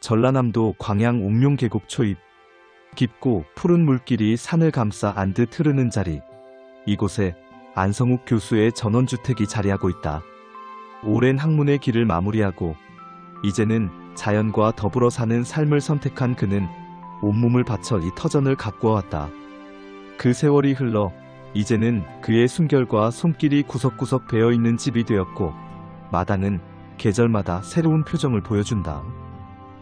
전라남도 광양 옥룡 계곡 초입. 깊고 푸른 물길이 산을 감싸 안듯 흐르는 자리. 이곳에 안성욱 교수의 전원주택이 자리하고 있다. 오랜 학문의 길을 마무리하고 이제는 자연과 더불어 사는 삶을 선택한 그는 온몸을 바쳐 이 터전을 가꾸어 왔다. 그 세월이 흘러 이제는 그의 숨결과 손길이 구석구석 배어 있는 집이 되었고 마당은 계절마다 새로운 표정을 보여준다.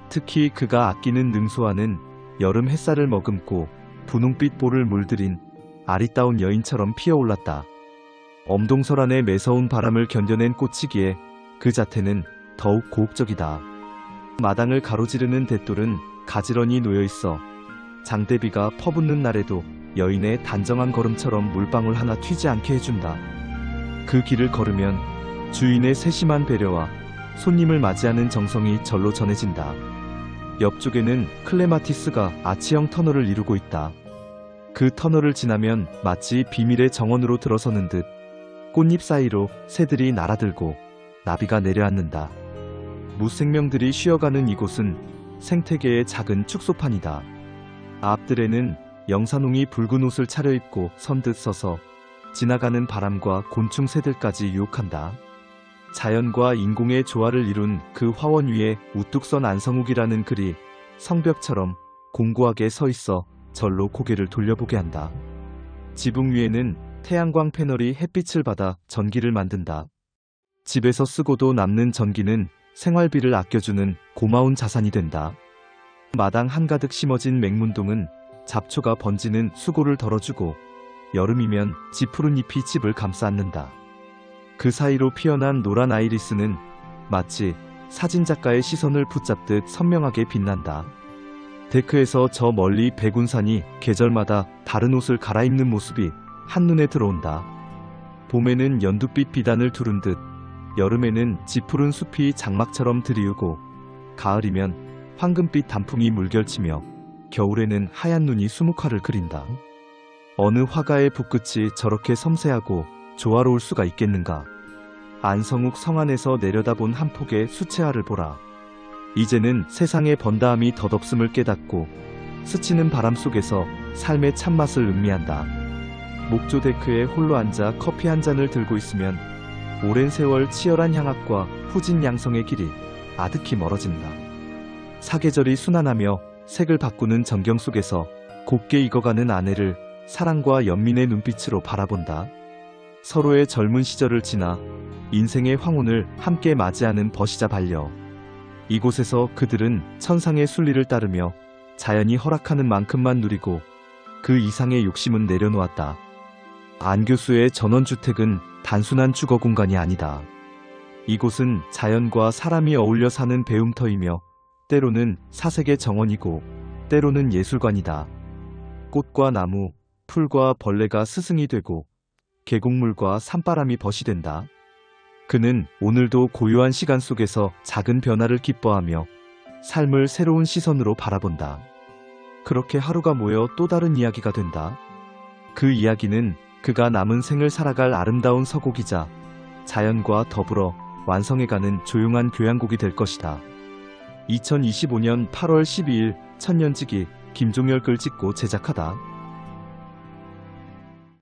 특히 그가 아끼는 능소와는 여름 햇살을 머금고 분홍빛 볼을 물들인 아리따운 여인처럼 피어올랐다. 엄동설 안의 매서운 바람을 견뎌낸 꽃이기에 그 자태는 더욱 고혹적이다. 마당을 가로지르는 대돌은 가지런히 놓여 있어 장대비가 퍼붓는 날에도 여인의 단정한 걸음처럼 물방울 하나 튀지 않게 해준다. 그 길을 걸으면 주인의 세심한 배려와 손님을 맞이하는 정성이 절로 전해진다. 옆쪽에는 클레마티스가 아치형 터널을 이루고 있다. 그 터널을 지나면 마치 비밀의 정원으로 들어서는 듯 꽃잎 사이로 새들이 날아들고 나비가 내려앉는다. 무생명들이 쉬어가는 이곳은 생태계의 작은 축소판이다. 앞들에는 영산홍이 붉은 옷을 차려입고 선듯 서서 지나가는 바람과 곤충 새들까지 유혹한다. 자연과 인공의 조화를 이룬 그 화원 위에 우뚝 선 안성욱이라는 글이 성벽처럼 공고하게 서 있어 절로 고개를 돌려보게 한다. 지붕 위에는 태양광 패널이 햇빛을 받아 전기를 만든다. 집에서 쓰고도 남는 전기는 생활비를 아껴주는 고마운 자산이 된다. 마당 한가득 심어진 맹문동은 잡초가 번지는 수고를 덜어주고 여름이면 지푸른 잎이 집을 감싸 안는다. 그 사이로 피어난 노란 아이리스는 마치 사진작가의 시선을 붙잡듯 선명하게 빛난다. 데크에서 저 멀리 백운산이 계절마다 다른 옷을 갈아입는 모습이 한눈에 들어온다. 봄에는 연두빛 비단을 두른 듯, 여름에는 지푸른 숲이 장막처럼 드리우고, 가을이면 황금빛 단풍이 물결치며, 겨울에는 하얀 눈이 수묵화를 그린다. 어느 화가의 붓끝이 저렇게 섬세하고 조화로울 수가 있겠는가. 안성욱 성안에서 내려다본 한 폭의 수채화를 보라. 이제는 세상의 번다함이 덧없음을 깨닫고 스치는 바람 속에서 삶의 참맛을 음미한다. 목조 데크에 홀로 앉아 커피 한 잔을 들고 있으면 오랜 세월 치열한 향악과 후진 양성의 길이 아득히 멀어진다. 사계절이 순환하며 색을 바꾸는 전경 속에서 곱게 익어가는 아내를 사랑과 연민의 눈빛으로 바라본다. 서로의 젊은 시절을 지나 인생의 황혼을 함께 맞이하는 버시자 반려. 이곳에서 그들은 천상의 순리를 따르며 자연이 허락하는 만큼만 누리고 그 이상의 욕심은 내려놓았다. 안 교수의 전원주택은 단순한 주거 공간이 아니다. 이곳은 자연과 사람이 어울려 사는 배움터이며 때로는 사색의 정원이고 때로는 예술관이다. 꽃과 나무, 풀과 벌레가 스승이 되고 계곡물과 산바람이 벗이 된다. 그는 오늘도 고요한 시간 속에서 작은 변화를 기뻐하며 삶을 새로운 시선으로 바라본다. 그렇게 하루가 모여 또 다른 이야기가 된다. 그 이야기는 그가 남은 생을 살아갈 아름다운 서곡이자 자연과 더불어 완성해가는 조용한 교향곡이 될 것이다. 2025년 8월 12일 천년지기 김종열 글 찍고 제작하다.